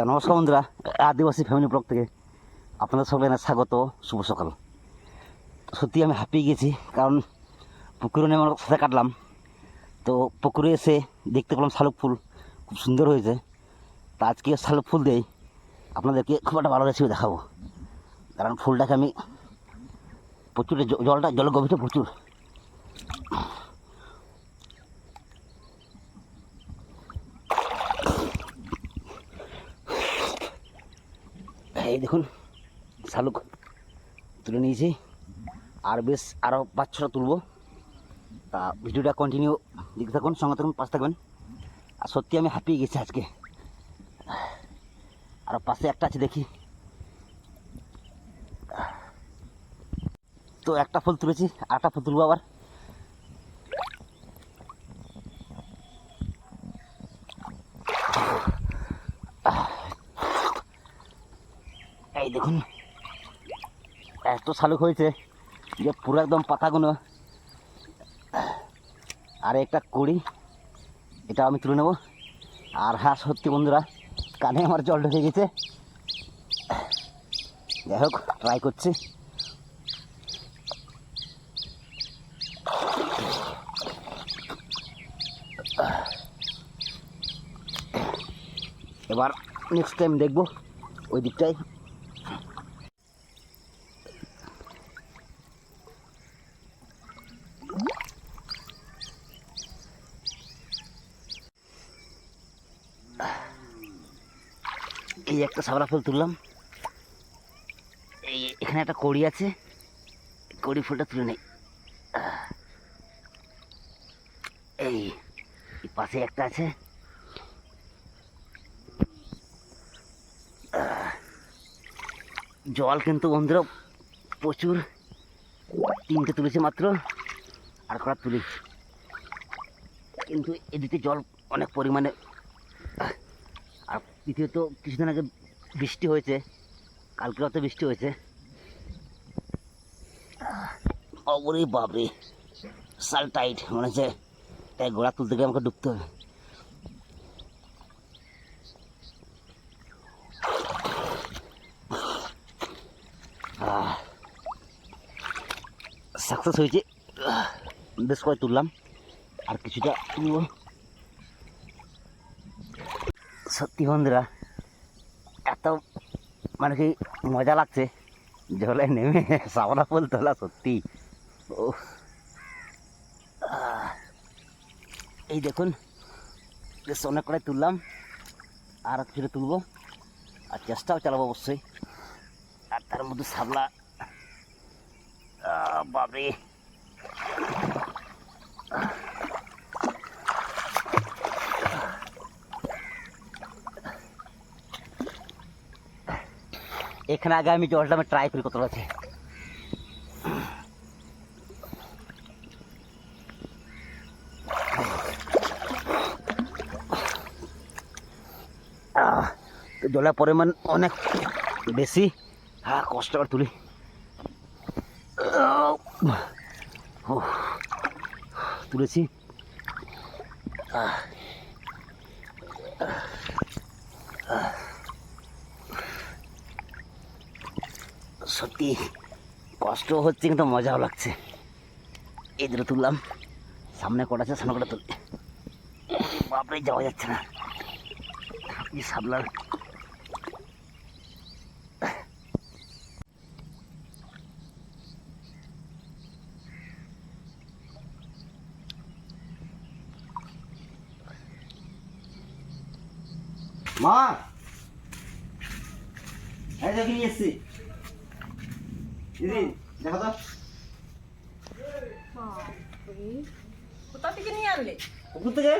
তা নমস্কার বন্ধুরা। আদিবাসী ফ্যামিলি ব্লগ থেকে আপনাদের সবাই স্বাগত, শুভ সকাল। সত্যি আমি হাঁপিয়ে গেছি, কারণ পুকুরে নেমে আমার সাথে কাটলাম। তো পুকুরে এসে দেখতে পেলাম শালুক ফুল, খুব সুন্দর হয়েছে। তা আজকে শালুক ফুল দেই আপনাদেরকে খুব একটা ভালো রেসিপি দেখাবো। কারণ ফুলটাকে আমি প্রচুর জলটা জল গভীরটা প্রচুর। এই দেখুন, শালুক তুলে নিয়েছি। আর বেশ আরও পাঁচ ছটা তুলবো। তা ভিডিওটা কন্টিনিউ দেখতে থাকুন, সঙ্গে থাকুন, পাশে থাকবেন। আর সত্যি আমি হাঁপিয়ে গেছি আজকে। আর পাশে একটা আছে দেখি। তো একটা ফুল তুলেছি, আরেকটা ফুল তুলবো আবার এই দেখুন এত শালুক হয়েছে। যে পুরো একদম পাতাগুলো। আর একটা কুড়ি এটা আমি তুলে নেব। আর হ্যাঁ সত্যি বন্ধুরা, কানে আমার জল ঢুকে গেছে। যাই হোক ট্রাই করছি। এবার নেক্সট টাইম দেখব ওই দিকটায় এই একটা সাবলা ফুল তুললাম। এই এখানে একটা কড়ি আছে। কড়ি ফুলটা তুলে নেই। এই পাশে একটা আছে। জল কিন্তু বন্ধুরা প্রচুর। তিনটে তুলেছে মাত্র। আর কটা তুলি। কিন্তু এদিকে জল অনেক পরিমাণে। আর দ্বিতীয়ত কিছুদিন আগে বৃষ্টি হয়েছে। কালকে রাতে বৃষ্টি হয়েছে। অবরে বাবরে সাল টাইট, মনে হচ্ছে তাই গোড়া তুলতে গিয়ে আমাকে ডুবতে হবে। সাকসেস হয়েছে। বেশ করে তুললাম। আর কিছুটা সত্যি বন্ধুরা এত মানে কি মজা লাগছে। জলে নেমে সাবনা ফুল তোলা, সত্যি। ও এই দেখুন, বেশ অনেক করে তুললাম। আর কিছুটা তুলবো। আর চেষ্টাও চালাবো অবশ্যই। আর তার মধ্যে সাবলা। বাবরে এখানে আগে আমি জলটা আমি ট্রাই করি কতটা আছে। জলের পরিমাণ অনেক বেশি। হ্যাঁ কষ্ট করে তুলি। তুলেছি। আহ, সত্যি কষ্ট হচ্ছে, কিন্তু মজাও লাগছে। এই দুটো তুললাম। সামনে কটা সামনে কটা তুলি। বাপরে, যাওয়া যাচ্ছে না। কি সাবলার মা! দেখি এসছি। দিদি দেখো তো কোথা থেকে নিয়ে আনলে? পুকুর থেকে?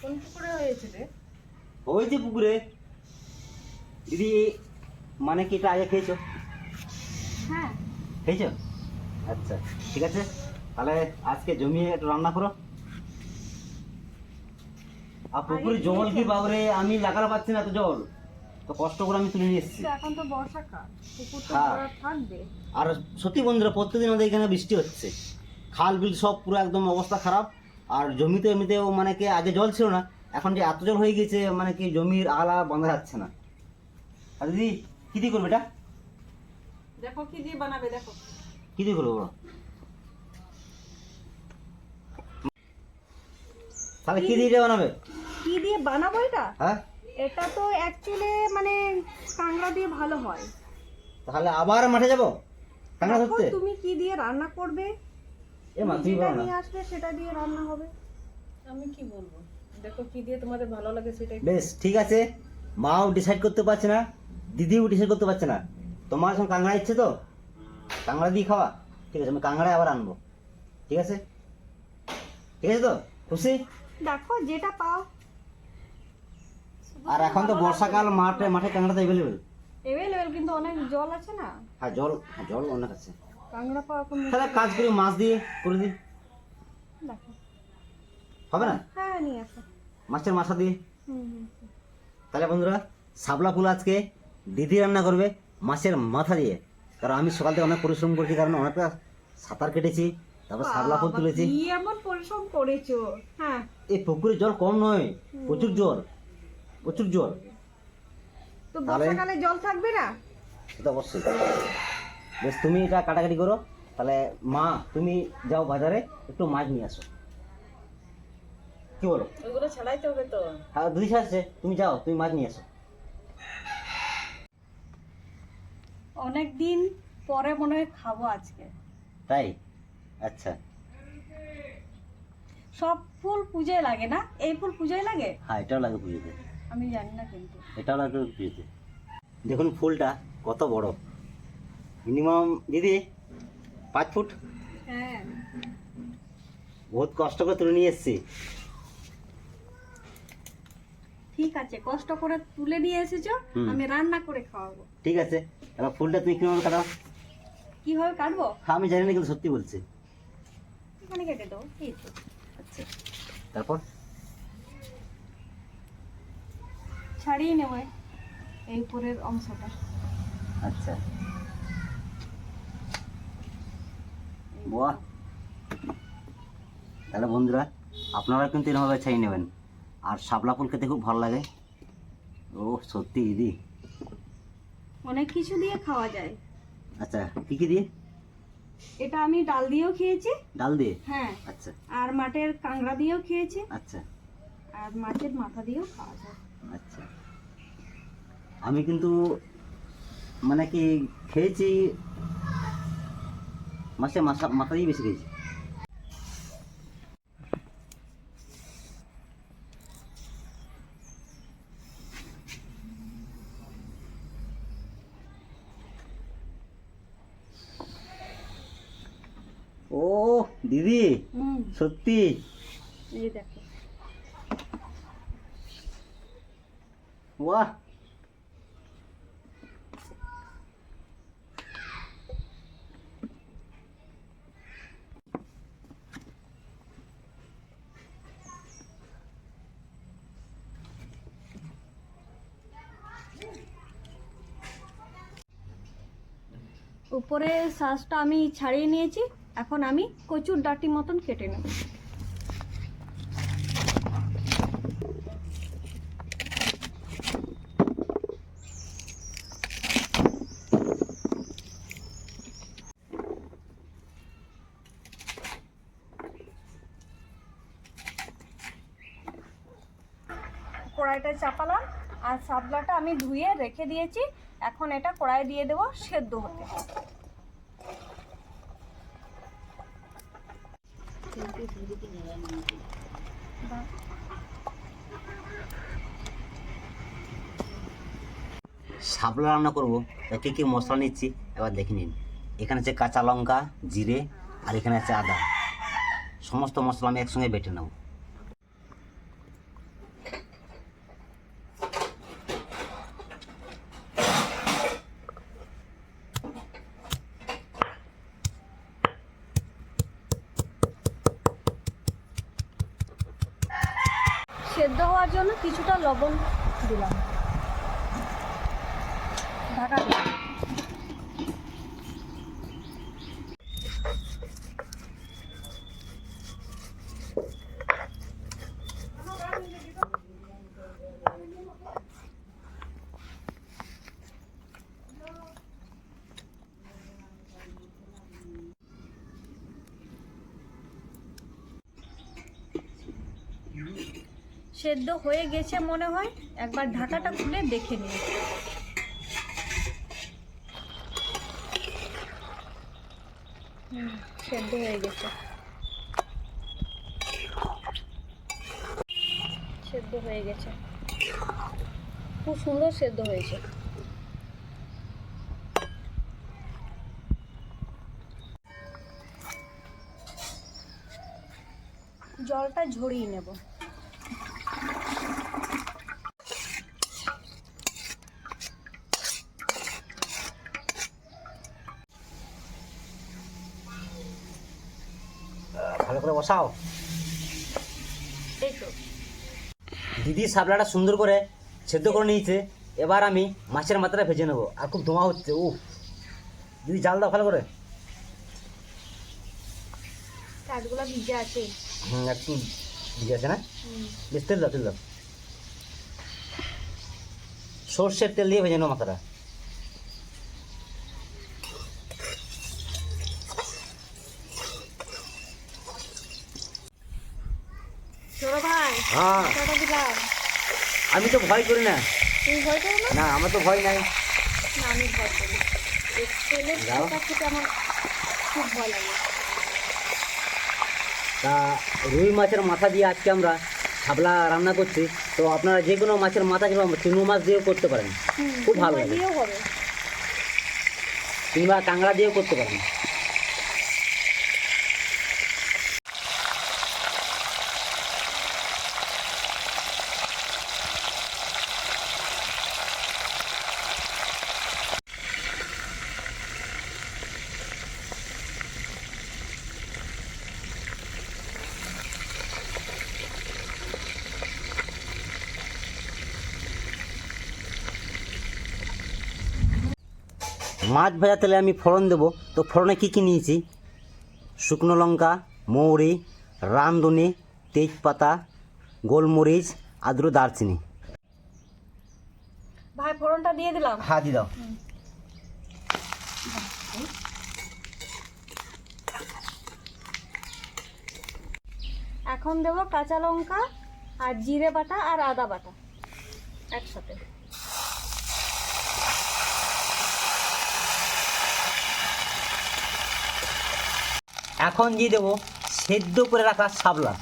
কোন পুকুরে হয়েছে রে? হয়েছে পুকুরে। দিদি মানে কি এটা আগে খেয়েছো? হ্যাঁ। খেয়েছো? আচ্ছা ঠিক আছে। তাহলে আজকে জমিয়ে একটু রান্না করো। আর পুকুরে জল কি বাবরে আমি লাগাতে পারছি না এত জল। তো কষ্ট করে আমি তুলে নিয়ে এসেছি। এখন তো বর্ষাকাল পুকুর তো হ্যাঁ। ভরা থাকবে আর সত্যি বন্ধুরা প্রত্যেকদিন আমাদের এখানে বৃষ্টি হচ্ছে। খাল বিল সব পুরো একদম অবস্থা খারাপ। আর জমিতে এমনিতেও মানে কি আগে জল ছিল না এখন যে এত জল হয়ে গেছে মানে কি জমির আলা বাঁধা যাচ্ছে না। আর দিদি কি দিয়ে করবে এটা? দেখো কি দিয়ে বানাবে দেখো। কি দিয়ে করব বলো? তাহলে কি দিয়ে বানাবে? কি দিয়ে বানাবো এটা? হ্যাঁ? এটা তো অ্যাকচুয়ালি মানে কাঁকড়া দিয়ে ভালো হয়। তাহলে আবার মাঠে যাব? কাঁকড়া ধরতে? তুমি কি দিয়ে রান্না করবে? এ মা তুমি বলো না। আসবে সেটা দিয়ে রান্না হবে। আমি কি বলব? দেখো কি দিয়ে তোমাদের ভালো লাগে সেটাই। বেশ ঠিক আছে। মাও ডিসাইড করতে পারছে না দিদিও ডিসাইড করতে পারছে না। তোমার এখন কাঁকড়া ইচ্ছে তো? কাঁকড়া দিয়ে খাওয়া। ঠিক আছে আমি কাঁকড়া আবার আনব। ঠিক আছে? ঠিক আছে তো? খুশি? দেখো যেটা পাও। আর এখন তো বর্ষাকাল মাঠে মাঠে কাঁকড়া তো অ্যাভেলেবেল এভেলেবেল কিন্তু অনেক জল আছে না? হ্যাঁ জল হ্যাঁ জল অনেক আছে। কাঁকড়া পাওয়া এখন তাহলে কাজ করি মাছ দিয়ে করে দিই। দেখো। হবে না? হ্যাঁ নিয়ে আসো। মাছের মাথা দিয়ে? তাহলে বন্ধুরা শাপলা ফুল আজকে দিদি রান্না করবে মাছের মাথা দিয়ে। কারণ আমি সকাল থেকে অনেক পরিশ্রম করেছি কারণ অনেকটা সাঁতার কেটেছি তারপর শাপলা ফুল তুলেছি। এমন পরিশ্রম করেছ? হ্যাঁ। এই পুকুরে জল কম নয় প্রচুর জল। প্রচুর জল। তো তাহলে? বর্ষাকালে জল থাকবে না? সেটা অবশ্যই। বেশ তুমি এটা কাটাকাটি করো। তাহলে মা তুমি যাও বাজারে একটু মাছ নিয়ে আসো। কি বলো? ওগুলো ছাড়াইতে হবে তো। হ্যাঁ দুই তুমি যাও তুমি মাছ নিয়ে আসো। অনেক দিন পরে মনে হয় খাব আজকে। তাই? আচ্ছা। সব ফুল পূজায় লাগে না? এই ফুল পূজায় লাগে? হ্যাঁ এটাও লাগে পুজোতে। আমি জানি না কিন্তু। এটাও লাগে পুজোতে দেখুন ফুলটা কত বড়। মিনিমাম দিদি পাঁচ ফুট? হ্যাঁ। বহুত কষ্ট করে তুলে নিয়ে এসেছি। ঠিক আছে কষ্ট করে তুলে নিয়ে এসেছ আমি রান্না করে খাওয়াবো। ঠিক আছে এবার ফুলটা তুমি কীভাবে কাটাও? কীভাবে কাটবো? হ্যাঁ আমি জানি না কিন্তু সত্যি বলছি। এখানে কেটে দেবো এই তো। আচ্ছা। তারপর? ছাড়িয়ে নেব এই উপরের অংশটা। আচ্ছা। বাহ। তাহলে বন্ধুরা আপনারা কিন্তু এরকমভাবে ছাই নেবেন। আর শাপলা ফুল খেতে খুব ভালো লাগে। ও সত্যি দিদি। অনেক কিছু দিয়ে খাওয়া যায়। আচ্ছা কী কী দিয়ে? এটা আমি ডাল দিয়েও খেয়েছি। ডাল দিয়ে? হ্যাঁ। আচ্ছা। আর মাঠের কাঁকড়া দিয়েও খেয়েছি। আচ্ছা। আর মাছের মাথা দিয়েও খাওয়া যায়। আচ্ছা। আমি কিন্তু মানে কি খেয়েছি মাসে মাথা মাথা দিয়ে বেশি খেয়েছি। ও দিদি সত্যি? এই দেখো। উপরে শ্বাসটা আমি ছাড়িয়ে নিয়েছি এখন আমি কচুর ডাটি মতন কেটে নেব। কড়াইটা চাপালাম আর শাপলাটা আমি ধুয়ে রেখে দিয়েছি। এখন এটা কড়াই দিয়ে দেবো সেদ্ধ হতে। শাপলা রান্না করব। তা কী কী মশলা নিচ্ছি? এবার দেখে নিন। এখানে আছে কাঁচা লঙ্কা, জিরে, আর এখানে আছে আদা। সমস্ত মশলা আমি একসঙ্গে বেটে নেব সেদ্ধ হওয়ার জন্য কিছুটা লবণ দিলাম ঢাকা দিলাম। সেদ্ধ হয়ে গেছে মনে হয়। একবার ঢাকাটা খুলে দেখে নিই। সেদ্ধ হয়ে গেছে। সেদ্ধ হয়ে গেছে। খুব সুন্দর সেদ্ধ হয়েছে। জলটা ঝরিয়ে নেব ভালো করে বসাও। দিদি শাপলাটা সুন্দর করে সেদ্ধ করে নিয়েছে এবার আমি মাছের মাথাটা ভেজে নেব। আর খুব ধোঁয়া হচ্ছে ও দিদি জাল দাও ভালো করে। কাঠগুলো ভিজে আছে। হুম একটু ভিজে আছে না? বেশ তেল দাও তেল দাও। সর্ষের তেল দিয়ে ভেজে নেব মাথাটা ছোট ভাই হ্যাঁ। আমি তো ভয় করি না। তুমি ভয় করো না? না আমার তো ভয় নাই। না, আমি ভয় করি এই তেলের যাও। পোকা খেতে আমার খুব ভয় লাগে। তা রুই মাছের মাথা দিয়ে আজকে আমরা ছাবলা রান্না করছি। তো আপনারা যে কোনো মাছের মাথা কিংবা চুনো মাছ দিয়েও করতে পারেন। খুব ভালো লাগে। কিংবা কাঁকড়া দিয়েও করতে পারেন। মাছ ভাজা তেলে আমি ফোড়ন দেবো। তো ফোড়নে কী কী নিয়েছি? শুকনো লঙ্কা মৌরি রামদুনি তেজপাতা গোলমরিচ আদ্র দারচিনি। ভাই ফোড়নটা দিয়ে দিলাম। হ্যাঁ দি দাও। এখন দেবো কাঁচা লঙ্কা আর জিরে বাটা আর আদা বাটা একসাথে। এখন দিয়ে দেবো সেদ্ধ করে রাখা শাবলা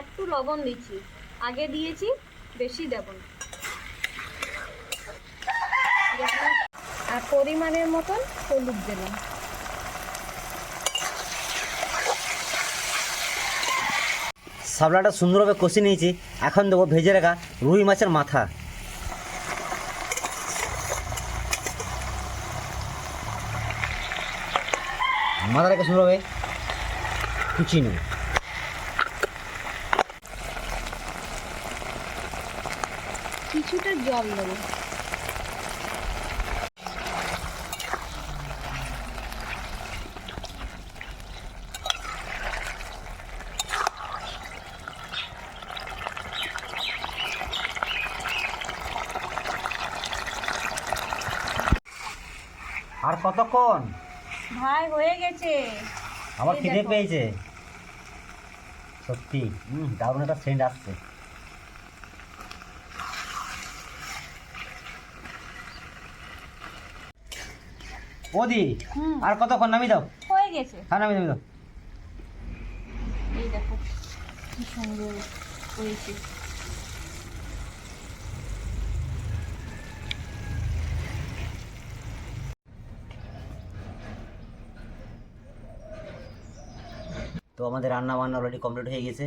একটু লবণ দিচ্ছি। আগে দিয়েছি, বেশি দেব না। আর পরিমাণের মতন হলুদ দিলাম শাবলাটা সুন্দরভাবে কষে নিয়েছি। এখন দেবো ভেজে রাখা রুই মাছের মাথা। মাথাটাকে সুন্দরভাবে কুচিয়ে নেব। কিছুটা জল দেবো। কতক্ষণ? ভাই হয়ে গেছে। আমার খিদে পেয়েছে। সত্যি হুম দারুণ একটা সেন্ট আসছে। ওদি আর কতক্ষণ? নামি দাও। হয়ে গেছে। হ্যাঁ নামি নামি দাও। এই দেখো কি সুন্দর হয়েছে। তো আমাদের রান্না বান্না অলরেডি কমপ্লিট হয়ে গেছে।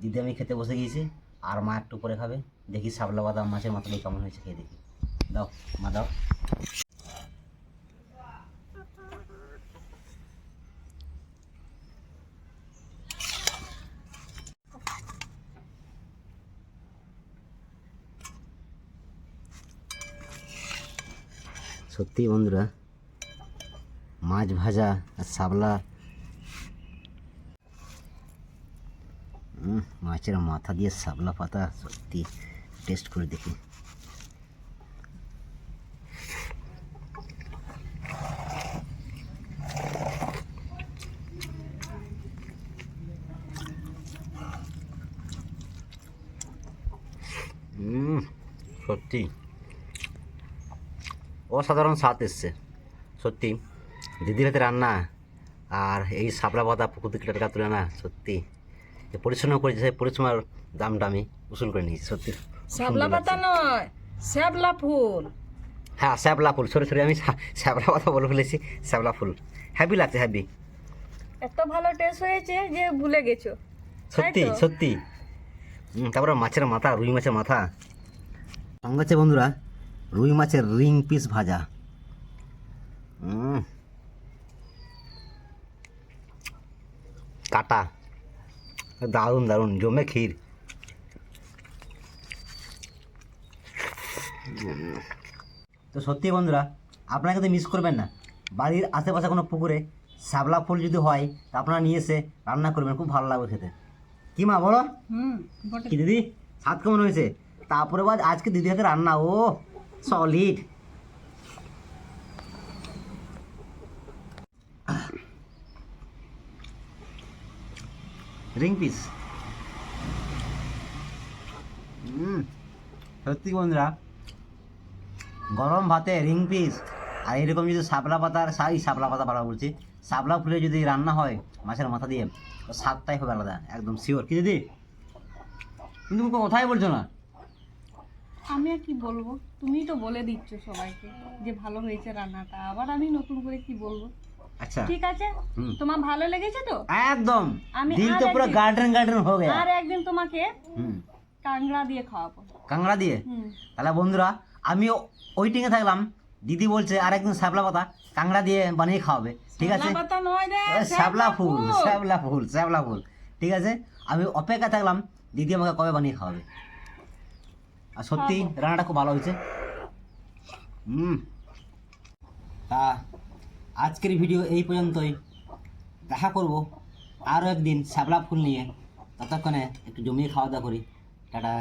দিদি আমি খেতে বসে গিয়েছি, আর মা একটু পরে খাবে। দেখি শাপলা বাদাম মাছের মাথাটাই কেমন হয়েছে খেয়ে দেখি। দাও, মা দাও। সত্যি বন্ধুরা, মাছ ভাজা আর শাপলা মাছের মাথা দিয়ে শাপলা পাতা সত্যি টেস্ট করে দেখি। সত্যি। অসাধারণ স্বাদ এসছে, সত্যি। দিদির হাতে রান্না আর এই শাপলা পাতা পুকুর থেকে টাকা তুলে না সত্যি। যে পরিশ্রম করেছে সেই পরিশ্রমের দামটা আমি উসুল করে নিয়েছি সত্যি। শাপলা পাতা নয় শ্যাবলা ফুল। হ্যাঁ শ্যাবলা ফুল। সরি সরি আমি শ্যাবলা পাতা বলে ফেলেছি শ্যাবলা ফুল। হ্যাপি লাগছে হ্যাপি এত ভালো টেস্ট হয়েছে যে ভুলে গেছো। সত্যি সত্যি। তারপরে মাছের মাথা রুই মাছের মাথা। সঙ্গে আছে বন্ধুরা রুই মাছের রিং পিস ভাজা। কাটা। দারুণ দারুণ জমে ক্ষীর। তো সত্যি বন্ধুরা আপনারা কিন্তু মিস করবেন না। বাড়ির আশেপাশে কোনো পুকুরে শ্যাবলা ফুল যদি হয় তা আপনারা নিয়ে এসে রান্না করবেন খুব ভালো লাগবে খেতে। কি মা বলো? কি দিদি? স্বাদ কেমন হয়েছে? তারপরে বাদ আজকে দিদি হাতে রান্না ও সলিড রিং পিস সত্যি বন্ধুরা, গরম ভাতে রিং পিস আর এরকম যদি শাপলা পাতার সাই শাপলা পাতা ভালো বলছি, শাপলা ফুলে যদি রান্না হয় মাছের মাথা দিয়ে, তো স্বাদটাই হবে আলাদা, একদম শিওর কি দিদি? কিন্তু তুমি বলছো না? আমি আর কি বলব? তুমিই তো বলে দিচ্ছ সবাইকে যে ভালো হয়েছে রান্নাটা। আবার আমি নতুন করে কি বলব? আচ্ছা। ঠিক আছে? তোমার ভালো লেগেছে তো? একদম। আমি দিল তো পুরো গার্ডেন গার্ডেন হয়ে গেছে আর একদিন তোমাকে কাংড়া দিয়ে খাওয়াবো। কাংড়া দিয়ে? তাহলে বন্ধুরা আমি ওইটিংয়ে থাকলাম। দিদি বলছে আর একদিন শ্যাবলা পাতা কাংড়া দিয়ে বানিয়ে খাওয়াবে। ঠিক আছে? শাপলা শ্যাবলা ফুল শ্যাবলা ফুল শ্যাবলা ফুল। ঠিক আছে? আমি অপেক্ষা থাকলাম দিদি আমাকে কবে বানিয়ে খাওয়াবে। আর সত্যি রান্নাটা খুব ভালো হয়েছে। হুম। তা আজকের ভিডিও এই পর্যন্তই। দেখা করব আরও একদিন শ্যাবলা ফুল নিয়ে। ততক্ষণে একটু জমিয়ে খাওয়া দাওয়া করি। টাটা।